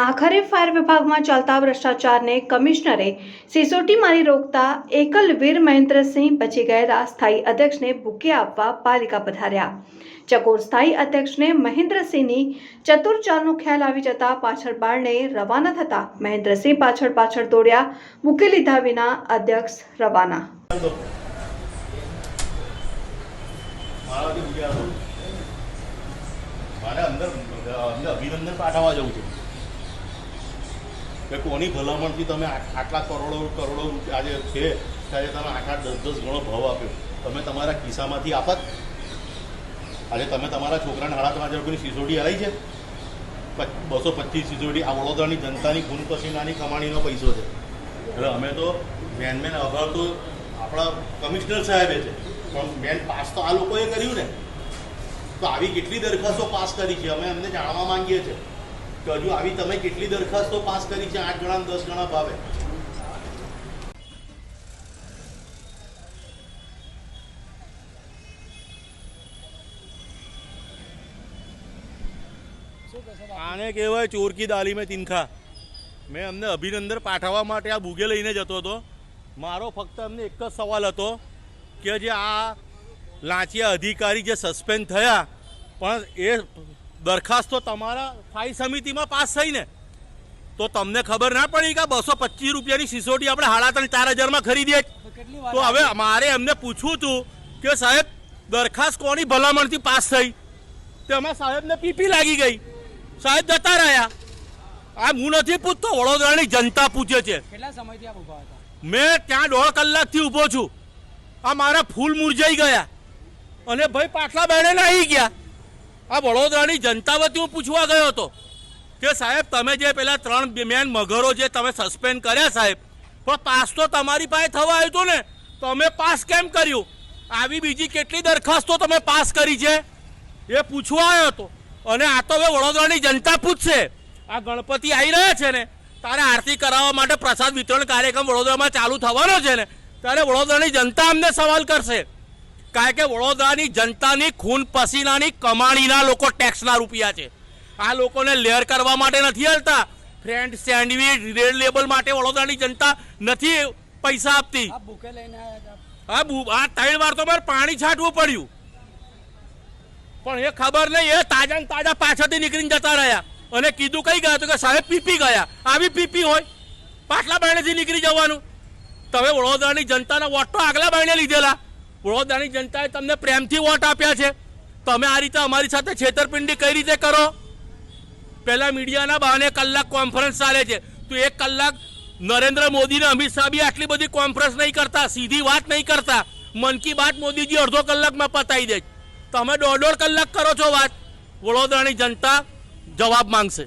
આખરે ફાયર વિભાગમાં ચાલતા ભ્રષ્ટાચારને કમિશનરે સિસોટી મારી રોકતા એકલ વીર મહેન્દ્રસિંહ બચી ગયેલા સ્થાયી અધ્યક્ષને બુકે આપવા પાલિકા પધાર્યા ચકોર સ્થાયી અધ્યક્ષને મહેન્દ્રસિંહની ચતુર ચાલનો ખ્યાલ આવી જતા પાછળ બાળને રવાના થતા મહેન્દ્રસિંહ પાછળ પાછળ દોડ્યા બુકે લીધા વિના અધ્યક્ષ રવાના મારાથી ભૂલ્યા હતો. મારે અંદર અંદર અભિનંદન પાઠવવા જવું છે કે કોની ભલામણથી તમે આટલા કરોડો કરોડો રૂપિયા આજે છે ત્યારે તમે આઠ દસ દસ ગણો ભાવ આપ્યો? તમે તમારા ખિસ્સામાંથી આપત આજે તમે તમારા છોકરાને સાડા હજાર રૂપિયાની સિસોટી હરાઈ છે? પચ- બસો પચીસ સિસોટી આ વડોદરાની જનતાની ખૂન પસીનાની કમાણીનો પૈસો છે. એટલે અમે તો મેન મેન અભાવ તો આપણા કમિશનર સાહેબે છે. પણ મેન પાસ તો આ લોકોએ કર્યું ને. તો આવી કેટલી દરખાસ્તો પાસ કરી છે? અમે એમને જાણવા માંગીએ છીએ. કે હજુ આવી તમે કેટલી દરખાસ્તો પાસ કરી છે? આઠ ગણા દસ ગણા ભાવે. આને કહેવાય ચોરકી દાલીમે તિનખા. મેં અમને અભિનંદન પાઠવવા માટે આ બુગે લઈને જતો હતો. મારો ફક્ત અમને એક જ સવાલ હતો કે જે આ લાંચિયા અધિકારી જે સસ્પેન્ડ થયા, પણ એ દરખાસ્તો તમારા સ્થાયી સમિતિમાં પાસ થઈને. તો તમને ખબર ના પડી કે બસો પચીસ રૂપિયાની સિસોટી આપણે સાડા ત્રણ ચાર હજારમાં ખરીદીએ તો હવે મારે એમને પૂછવું હતું કે સાહેબ દરખાસ્ત કોની ભલામણથી પાસ થઈ? તેમાં સાહેબને પીપી લાગી ગઈ. સાહેબ જતા રહ્યા. આ હું નથી પૂછતો વડોદરાની જનતા પૂછે છે. મેં ત્યાં દોઢ કલાકથી ઊભો છું. આ મારા ફૂલ મુરઝાઈ ગયા. અને ભાઈ પાટલા બેડે નાહી ગયા. આ વડોદરાની જનતા વતી હું પૂછવા ગયો હતો કે સાહેબ, તમે જે પેલા ત્રણ મેન મગરો જે તમે સસ્પેન્ડ કર્યા સાહેબ, પણ પાસ તો તમારી પાસે થવા આવ્યું હતું ને, તમે પાસ કેમ કર્યું? આવી બીજી કેટલી દરખાસ્તો તમે પાસ કરી છે? એ પૂછવા આવ્યો હતો. અને આ તો હવે વડોદરાની જનતા પૂછશે. આ ગણપતિ આવી રહ્યા છે ને, તારે આરતી કરાવવા માટે પ્રસાદ વિતરણ કાર્યક્રમ વડોદરામાં ચાલુ થવાનો છે ને, ત્યારે વડોદરાની જનતા અમને સવાલ કરશે. કારણ કે વડોદરાની જનતાની ખૂન પસીનાની કમાણીના લોકો ટેક્સના રૂપિયા છે. આ લોકોને લેર કરવા માટે નથી હલતા. ફ્રેન્ડ સેન્ડવિચ રેડ લેબલ માટે વડોદરાની જનતા નથી પૈસા આપતી. આ ત્રણ વાર તો મારે પાણી છાંટવું પડ્યું. પણ એ ખબર નહીં એ તાજા ને તાજા પાછળથી નીકળીને જતા રહ્યા. અને કીધું કઈ ગયા તો કે સાહેબ પીપી ગયા. આવી પીપી હોય. પાછલા બાયણેથી નીકળી જવાનું. તમે વડોદરાની જનતાના વોટ તો આગલા બાયણે લીધેલા. વડોદરાની જનતાએ તમને પ્રેમથી વોટ આપ્યા છે. તમે આ રીતે અમારી સાથે છેતરપિંડી કઈ રીતે કરો? પહેલાં મીડિયાના બહાને કલાક કોન્ફરન્સ ચાલે છે. તો એક કલાક નરેન્દ્ર મોદીને અમિત શાહ બી આટલી બધી કોન્ફરન્સ નહીં કરતા, સીધી વાત નહીં કરતા. મન કી બાત મોદીજી અડધો કલાકમાં પતાવી દે તમે દોઢ દોઢ કલાક કરો છો વાત. વડોદરાની જનતા જવાબ માંગશે.